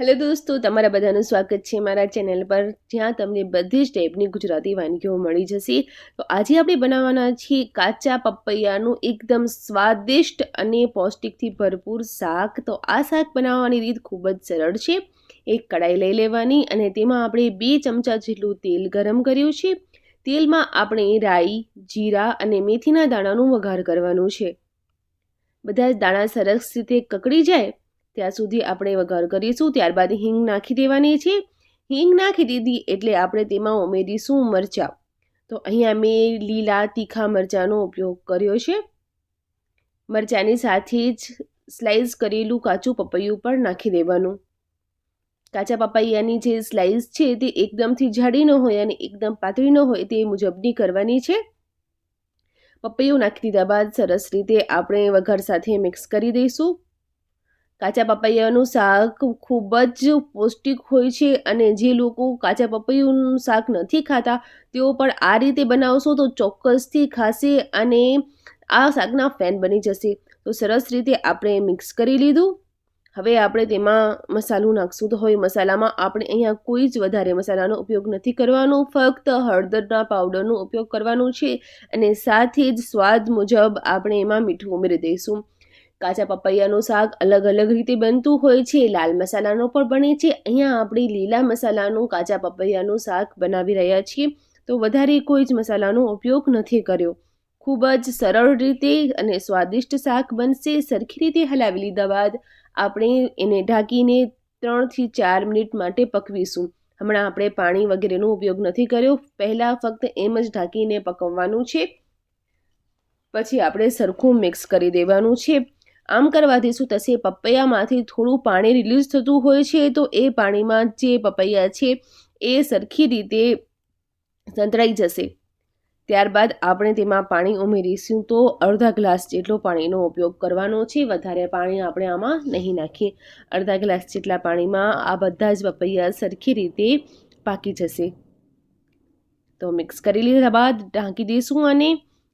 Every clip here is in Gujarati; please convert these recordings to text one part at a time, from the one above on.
હેલો દોસ્તો, તમારા બધાનું સ્વાગત છે મારા ચેનલ પર. જ્યાં તમને બધી જ ટાઈપની ગુજરાતી વાનગીઓ મળી જશે. તો આજે આપણે બનાવવાના છીએ કાચા પપૈયાનું એકદમ સ્વાદિષ્ટ અને પૌષ્ટિકથી ભરપૂર શાક. તો આ શાક બનાવવાની રીત ખૂબ જ સરળ છે. એક કડાઈ લઈ લેવાની અને તેમાં આપણે બે ચમચા જેટલું તેલ ગરમ કર્યું છે. તેલમાં આપણે રાઈ, જીરા અને મેથીના દાણાનું વઘાર કરવાનું છે. બધા જ દાણા સરસ રીતે કકડી જાય ત્યાં સુધી આપણે વઘાર કરીશું, ત્યારબાદ હિંગ નાખી દેવાની છે. હિંગ નાખી દીધી એટલે આપણે તેમાં ઉમેરીશું મરચાં. તો અહીંયા મેં લીલા તીખા મરચાંનો ઉપયોગ કર્યો છે. મરચાંની સાથે જ સ્લાઇસ કરેલું કાચું પપૈયું પણ નાખી દેવાનું. કાચા પપૈયાની જે સ્લાઇસ છે તે એકદમથી જાડી ન હોય અને એકદમ પાતળી ન હોય તે મુજબની કરવાની છે. પપૈયું નાખી દીધા બાદ સરસ રીતે આપણે વઘાર સાથે મિક્સ કરી દઈશું. કાચા પપૈયાનું શાક ખૂબ જ પૌષ્ટિક હોય છે અને જે લોકો કાચા પપૈયાનું શાક નથી ખાતા, તેઓ પણ આ રીતે બનાવશો તો ચોક્કસથી ખાશે અને આ શાકના ફેન બની જશે. તો સરસ રીતે આપણે મિક્સ કરી લીધું. હવે આપણે તેમાં મસાલું નાખશું. તો હવે મસાલામાં આપણે અહીંયા કોઈ જ વધારે મસાલાનો ઉપયોગ નથી કરવાનો. ફક્ત હળદરના પાવડરનો ઉપયોગ કરવાનો છે અને સાથે જ સ્વાદ મુજબ આપણે એમાં મીઠું ઉમેરી દઈશું. કાચા પપૈયાનું શાક અલગ અલગ રીતે બનતું હોય છે, લાલ મસાલાનો પણ બને છે. અહીંયા આપણે લીલા મસાલાનું, કાચા પપૈયાનું શાક બનાવી રહ્યા છીએ, તો વધારે કોઈ જ મસાલાનો ઉપયોગ નથી કર્યો. ખૂબ જ સરળ રીતે અને સ્વાદિષ્ટ શાક બનશે. સરખી રીતે હલાવી લીધા બાદ આપણે એને ઢાંકીને ત્રણથી ચાર મિનિટ માટે પકવીશું. હમણાં આપણે પાણી વગેરેનો ઉપયોગ નથી કર્યો. પહેલાં ફક્ત એમ જ ઢાંકીને પકવવાનું છે. પછી આપણે સરખું મિક્સ કરી દેવાનું છે. આમ કરવાથી શું થશે પપૈયામાંથી થોડું પાણી રિલીઝ થતું હોય છે, તો એ પાણીમાં જે પપૈયા છે, એ સરખી રીતે સંતરાઈ જશે. ત્યારબાદ આપણે તેમાં પાણી ઉમેરીશું તો અડધા ગ્લાસ જેટલો પાણીનો ઉપયોગ કરવાનો છે, વધારે પાણી આપણે આમાં નહીં નાખીએ. અડધા ગ્લાસ જેટલા પાણીમાં આ બધા જ પપૈયા સરખી રીતે પાકી જશે. તો મિક્સ કરી લીધા બાદ ઢાંકી દઈશું અને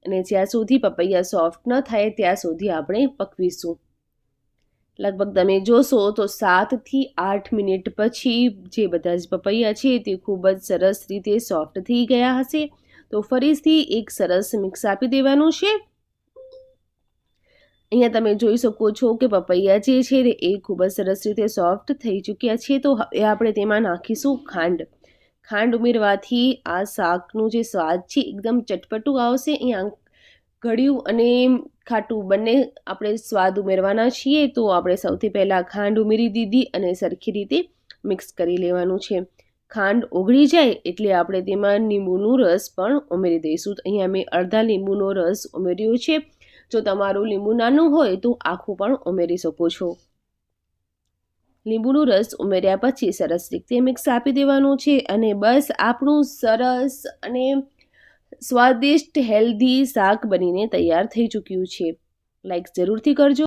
અને જ્યાં સુધી પપૈયા સોફ્ટ ન થાય, ત્યાં સુધી આપણે પકવીશું. લગભગ તમે જોશો તો સાતથી આઠ મિનિટ પછી જે બધા જ પપૈયા છે તે ખૂબ જ સરસ રીતે સોફ્ટ થઈ ગયા હશે. તો ફરીથી એક સરસ મિક્સ આપી દેવાનું છે. અહીંયા તમે જોઈ શકો છો કે પપૈયા જે છે એ ખૂબ જ સરસ રીતે સોફ્ટ થઈ ચૂક્યા છે. તો હવે આપણે તેમાં નાખીશું ખાંડ. ખાંડ ઉમેરવાથી આ શાકનું જે સ્વાદ છે, એકદમ ચટપટું આવશે. અહીંયા ગળ્યું અને ખાટું બંને આપણે સ્વાદ ઉમેરવાના છીએ. તો આપણે સૌથી પહેલાં ખાંડ ઉમેરી દીધી અને સરખી રીતે મિક્સ કરી લેવાનું છે. ખાંડ ઓગળી જાય એટલે આપણે તેમાં લીંબુનું રસ પણ ઉમેરી દઈશું. અહીંયા મેં અડધા લીંબુનો રસ ઉમેર્યો છે. જો તમારું લીંબુ નાનું હોય તો આખું પણ ઉમેરી શકો છો. લીંબુનો રસ ઉમેર્યા પછી સરસ રીતે મિક્સ આપી દેવાનું છે અને બસ આપણું સરસ અને સ્વાદિષ્ટ, હેલ્ધી શાક બનીને તૈયાર થઈ ચૂક્યું છે. લાઈક જરૂરથી કરજો.